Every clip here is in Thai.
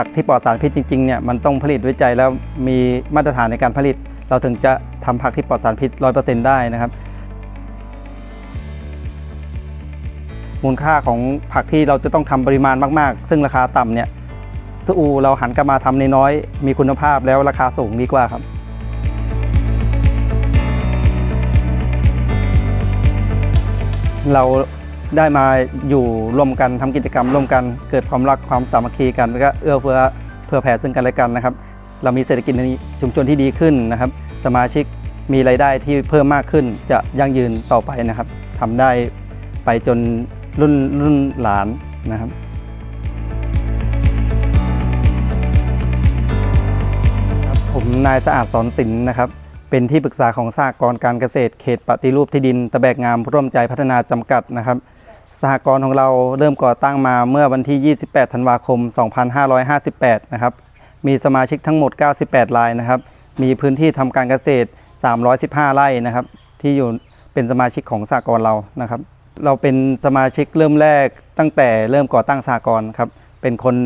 ผักที่ปลอดสารพิษจริงๆเนี่ยมันต้องผลิตด้วยใจแล้วมีมาตรฐานในการผลิต เราถึงจะทำผักที่ปลอดสารพิษ 100%ได้นะครับมูลค่าของผักที่เราจะต้องทำปริมาณมากๆ ซึ่งราคาต่ำเนี่ยซูเราหันกลับมาทำในน้อยมีคุณภาพแล้วราคาสูงดีกว่าครับเรา ได้มาอยู่ร่วมกันทำกิจกรรมร่วมกันเกิดความรักความสามัคคีกันแล้วก็เอื้อเฟื้อเผื่อแผ่ซึ่งกันและกันนะครับ เรามีเศรษฐกิจในชุมชนที่ดีขึ้นนะครับ สมาชิกมีรายได้ที่เพิ่มมากขึ้นจะยั่งยืนต่อไปนะครับทำได้ไปจนรุ่นรุ่นหลานนะครับผมนายสะอาดสอนศิลป์นะครับ เป็นที่ปรึกษาของสหกรการเกษตรเขตปฏิรูปที่ดิน ตะแบกงามร่วมใจพัฒนาจำกัดนะครับ สหกรณ์ของเราเริ่มก่อตั้งมาเมื่อวันที่ 28 ธันวาคม 2558 นะครับ มีสมาชิกทั้งหมด 98 รายนะครับ มีพื้นที่ทำการเกษตร 315 ไร่นะครับ ที่อยู่เป็นสมาชิกของสหกรณ์เรานะครับ เราเป็นสมาชิกเริ่มแรกตั้งแต่เริ่มก่อตั้งสหกรณ์ครับ เป็นคน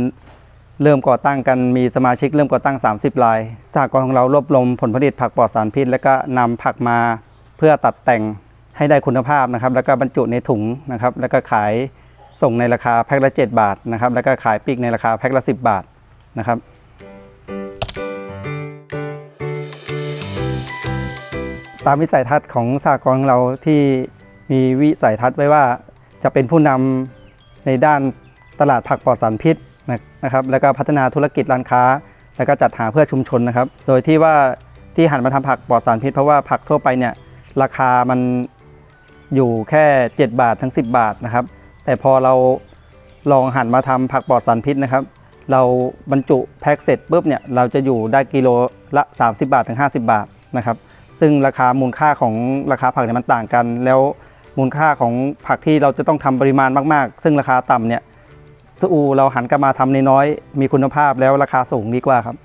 เริ่มก่อตั้งกันมีสมาชิกเริ่มก่อตั้ง 30 รายสหกรณ์ของเรารวบรวมผลผลิตผักปลอดสารพิษ แล้วก็นำผักมาเพื่อตัดแต่ง ให้ได้คุณภาพนะครับ แล้วก็บรรจุในถุงนะครับ แล้วก็ขายส่งในราคาแพ็คละ 7 บาทนะครับ แล้วก็ขายปีกในราคาแพ็คละ 10 บาทนะครับตามวิสัยทัศน์ของสหกรณ์ของเราที่มีวิสัยทัศน์ไว้ว่าจะเป็นผู้นำในด้านตลาดผักปลอดสารพิษนะนะครับ แล้วก็พัฒนาธุรกิจร้านค้า แล้วก็จัดหาเพื่อชุมชนนะครับ โดยที่ว่าที่หันมาทำผักปลอดสารพิษเพราะว่าผักทั่วไปเนี่ยราคามัน อยู่แค่ 7 บาทถึง 10 บาทนะครับ แต่พอเราลองหันมาทำผักปลอดสารพิษนะครับ เราบรรจุแพ็คเสร็จปุ๊บเนี่ยเราจะอยู่ได้กิโลละ 30 บาทถึง 50 บาทนะครับ ซึ่งราคามูลค่าของราคาผักเนี่ยมันต่างกัน แล้วมูลค่าของผักที่เราจะต้องทำปริมาณมากๆ ซึ่งราคาต่ำเนี่ยซูเราหันกลับมาทำในน้อยๆมีคุณภาพแล้วราคาสูงดีกว่าครับ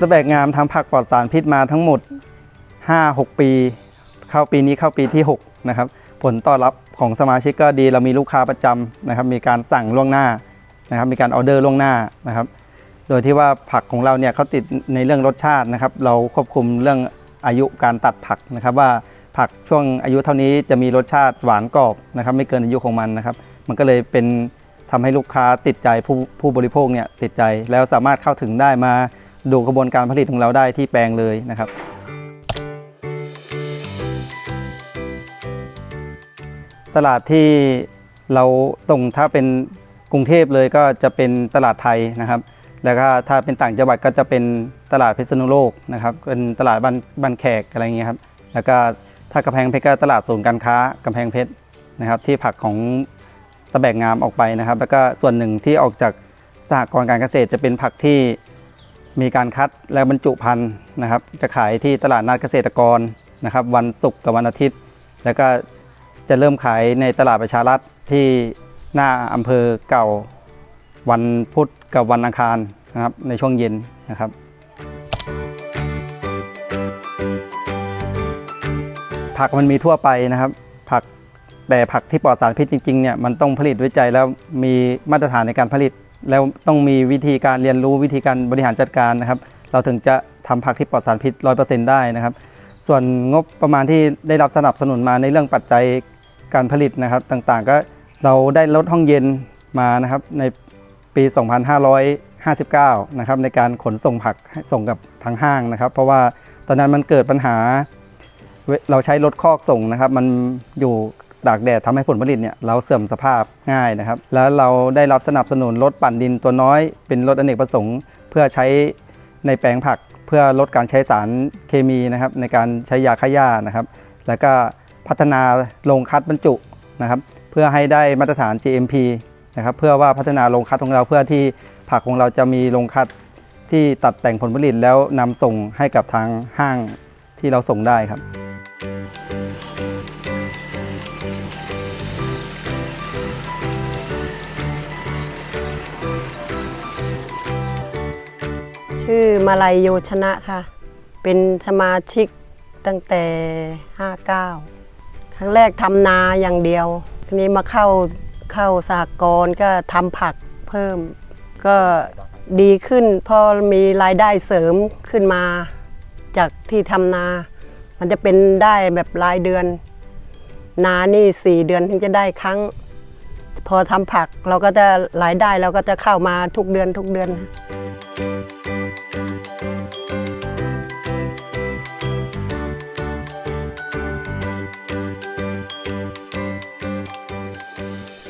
ตะแบกงามทำผักปลอดสารพิษมาทั้งหมด 5-6 ปี เข้าปีนี้เข้าปีที่ 6 นะครับ ผลตอบรับของสมาชิกก็ดีเรามีลูกค้าประจำนะครับ มีการสั่งล่วงหน้านะครับ มีการออเดอร์ล่วงหน้านะครับ โดยที่ว่าผักของเราเนี่ยเขาติดในเรื่องรสชาตินะครับ เราควบคุมเรื่องอายุการตัดผักนะครับ ว่าผักช่วงอายุเท่านี้จะมีรสชาติหวานกรอบนะครับ ไม่เกินอายุของมันนะครับ มันก็เลยเป็นทำให้ลูกค้าติดใจผู้ผู้บริโภคเนี่ยติดใจแล้วสามารถเข้าถึงได้มา ดูกระบวนการผลิตของเราได้ที่แปลงเลยนะครับ ตลาดที่เราส่งถ้าเป็นกรุงเทพเลยก็จะเป็นตลาดไทยนะครับ แล้วก็ถ้าเป็นต่างจังหวัดก็จะเป็นตลาดพิษณุโลกนะครับ เป็นตลาดบ้านบ้านแขกอะไรอย่างเงี้ยครับ แล้วก็ถ้ากำแพงเพชรก็ตลาดศูนย์การค้ากำแพงเพชรนะครับ ที่ผักของตะแบกงามออกไปนะครับ แล้วก็ส่วนหนึ่งที่ออกจากสหกรณ์การเกษตรจะเป็นผักที่ มีการคัดและบรรจุภัณฑ์นะครับ จะขายที่ตลาดนัดเกษตรกรนะครับ วันศุกร์กับวันอาทิตย์ แล้วก็จะเริ่มขายในตลาดประชารัฐที่หน้าอำเภอเก่าวันพุธกับวันอังคารนะครับในช่วงเย็นนะครับ ผักมันมีทั่วไปนะครับ ผักแต่ผักที่ปลอดสารพิษจริงๆเนี่ยมันต้องผลิตด้วยใจแล้วมีมาตรฐานในการผลิต แล้วต้องมีวิธีการเรียนรู้วิธีการบริหารจัดการนะครับ เราถึงจะทำผักที่ปลอดสารพิษ100%ได้นะครับ ส่วนงบประมาณที่ได้รับสนับสนุนมาในเรื่องปัจจัยการผลิตนะครับ ต่างๆ ก็เราได้ลดห้องเย็นมานะครับในปี 2559 นะครับในการขนส่งผักส่งกับทางห้างนะครับ เพราะว่าตอนนั้นมันเกิดปัญหาเราใช้รถคอกส่งนะครับ มันอยู่ ตากแดดทำให้ผลผลิตเนี่ยเราเสื่อมสภาพง่ายนะครับ แล้วเราได้รับสนับสนุนรถปั่นดินตัวน้อย เป็นรถอเนกประสงค์ เพื่อใช้ในแปลงผักเพื่อลดการใช้สารเคมีนะครับในการใช้ยาฆ่าหญ้านะครับ แล้วก็พัฒนาโรงคัดบรรจุนะครับ เพื่อให้ได้มาตรฐาน GMP นะครับเพื่อว่าพัฒนาโรงคัดของเราเพื่อที่ผักของเราจะมีโรงคัดที่ตัดแต่งผลผลิตแล้วนำส่งให้กับทางห้างที่เราส่งได้ครับ ชื่อมาลัยโยชนะค่ะ เป็นสมาชิกตั้งแต่ 59 ครั้งแรกทำนาอย่างเดียว ทีนี้มาเข้าเข้าสากรณ์ก็ทำผักเพิ่ม ก็ดีขึ้นพอมีรายได้เสริมขึ้นมา จากที่ทำนา มันจะเป็นได้แบบรายเดือน นานี่สี่เดือนถึงจะได้ครั้ง พอทำผักเราก็จะรายได้เราก็จะเข้ามาทุกเดือนทุกเดือน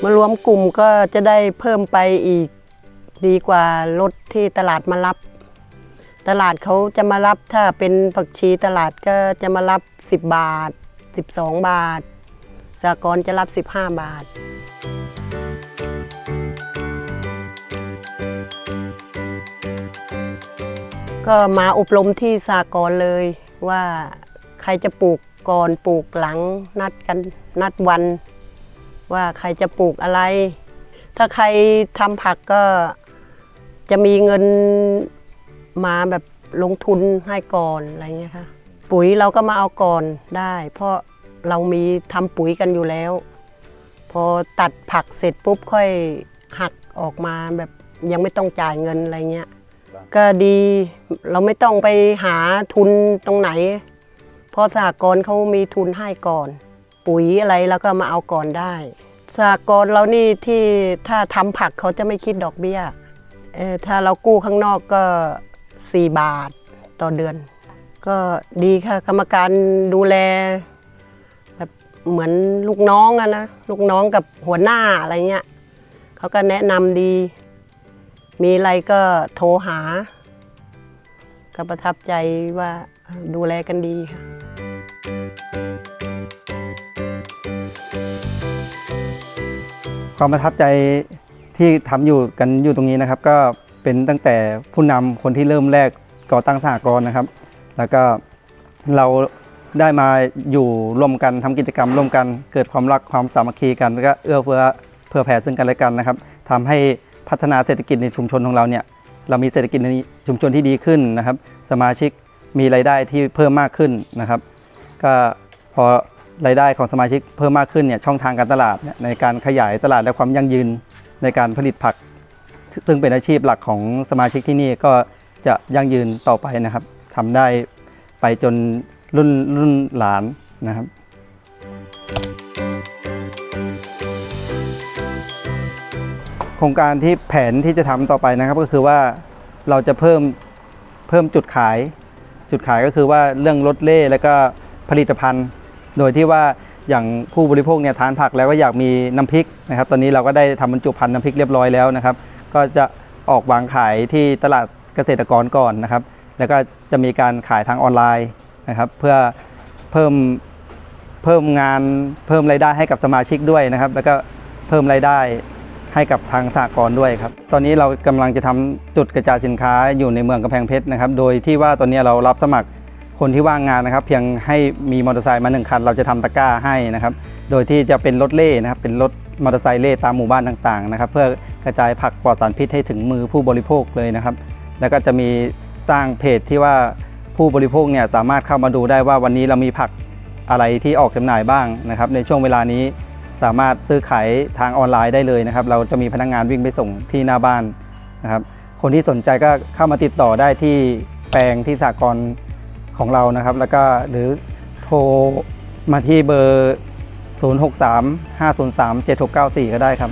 มารวมกลุ่มก็จะได้เพิ่มไปอีกดีกว่ารถที่ตลาดมารับ ตลาดเขาจะมารับถ้าเป็นผักชีตลาดก็จะมารับ 10 บาท 12 บาทสากรจะรับ 15 บาทก็มาอบรมที่สากรเลยว่าใครจะปลูกก่อนปลูกหลังนัดกันนัดวัน ว่าใครจะปลูกอะไร ถ้าใครทำผักก็จะมีเงินมาแบบลงทุนให้ก่อนอะไรเงี้ยค่ะ ปุ๋ยเราก็มาเอาก่อนได้ เพราะเรามีทำปุ๋ยกันอยู่แล้ว พอตัดผักเสร็จปุ๊บค่อยหักออกมาแบบยังไม่ต้องจ่ายเงินอะไรเงี้ย ก็ดีเราไม่ต้องไปหาทุนตรงไหน เพราะสหกรณ์เขามีทุนให้ก่อน ปุ๋ยอะไรแล้วก็มาเอาก่อนได้สหกรเรานี่ที่ถ้าทำผักเขาจะไม่คิดดอกเบี้ยเออถ้าเรากู้ข้างนอกก็ 4 บาทต่อเดือน ก็ดีค่ะกรรมการดูแลแบบเหมือนลูกน้องอะนะลูกน้องกับหัวหน้าอะไรเงี้ยเขาก็แนะนำดี มีอะไรก็โทรหา ก็ประทับใจว่าดูแลกันดีค่ะ ความประทับใจที่ทำอยู่กันอยู่ตรงนี้นะครับ ก็เป็นตั้งแต่ผู้นำคนที่เริ่มแรกก่อตั้งสหกรณ์นะครับ แล้วก็เราได้มาอยู่ร่วมกันทำกิจกรรมร่วมกันเกิดความรักความสามัคคีกันแล้วก็เอื้อเฟื้อเผื่อแผ่ซึ่งกันและกันนะครับทำให้พัฒนาเศรษฐกิจในชุมชนของเราเนี่ยเรามีเศรษฐกิจในชุมชนที่ดีขึ้นนะครับ สมาชิกมีรายได้ที่เพิ่มมากขึ้นนะครับ ก็พอ รายได้ของสมาชิกเพิ่มมากขึ้นเนี่ยช่องทางการตลาดในการขยายตลาดและความยั่งยืนในการผลิตผัก ซึ่งเป็นอาชีพหลักของสมาชิกที่นี่ก็จะยั่งยืนต่อไปนะครับทำได้ไปจนรุ่นรุ่นหลานนะครับโครงการที่แผนที่จะทำต่อไปนะครับ ก็คือว่าเราจะเพิ่มเพิ่มจุดขาย จุดขายก็คือว่าเรื่องลดเล่แล้วก็ผลิตภัณฑ์ โดยที่ว่าอย่างผู้บริโภคเนี่ยทานผักแล้วก็อยากมีน้ำพริกนะครับ ตอนนี้เราก็ได้ทำบรรจุภัณฑ์น้ำพริกเรียบร้อยแล้วนะครับ ก็จะออกวางขายที่ตลาดเกษตรกรก่อนนะครับ แล้วก็จะมีการขายทางออนไลน์นะครับ เพื่อเพิ่มเพิ่มงานเพิ่มรายได้ให้กับสมาชิกด้วยนะครับ แล้วก็เพิ่มรายได้ให้กับทางสหกรด้วยครับ ตอนนี้เรากำลังจะทำจุดกระจายสินค้าอยู่ในเมืองกำแพงเพชรนะครับ โดยที่ว่าตอนนี้เรารับสมัคร คนที่ว่างงานนะครับ เพียงให้มีมอเตอร์ไซค์มาหนึ่งคัน เราจะทำตะกร้าให้นะครับ โดยที่จะเป็นรถเล่นะครับ เป็นรถมอเตอร์ไซค์เล่ตามหมู่บ้านต่างๆนะครับ เพื่อกระจายผักปลอดสารพิษให้ถึงมือผู้บริโภคเลยนะครับ แล้วก็จะมีสร้างเพจที่ว่าผู้บริโภคเนี่ยสามารถเข้ามาดูได้ว่าวันนี้เรามีผักอะไรที่ออกจำหน่ายบ้างนะครับ ในช่วงเวลานี้สามารถซื้อขายทางออนไลน์ได้เลยนะครับ เราจะมีพนักงานวิ่งไปส่งที่หน้าบ้านนะครับ คนที่สนใจก็เข้ามาติดต่อได้ที่แปลงที่สากล ของเรานะครับ แล้วก็หรือโทรมาที่เบอร์ 063 503 7694 ก็ได้ครับ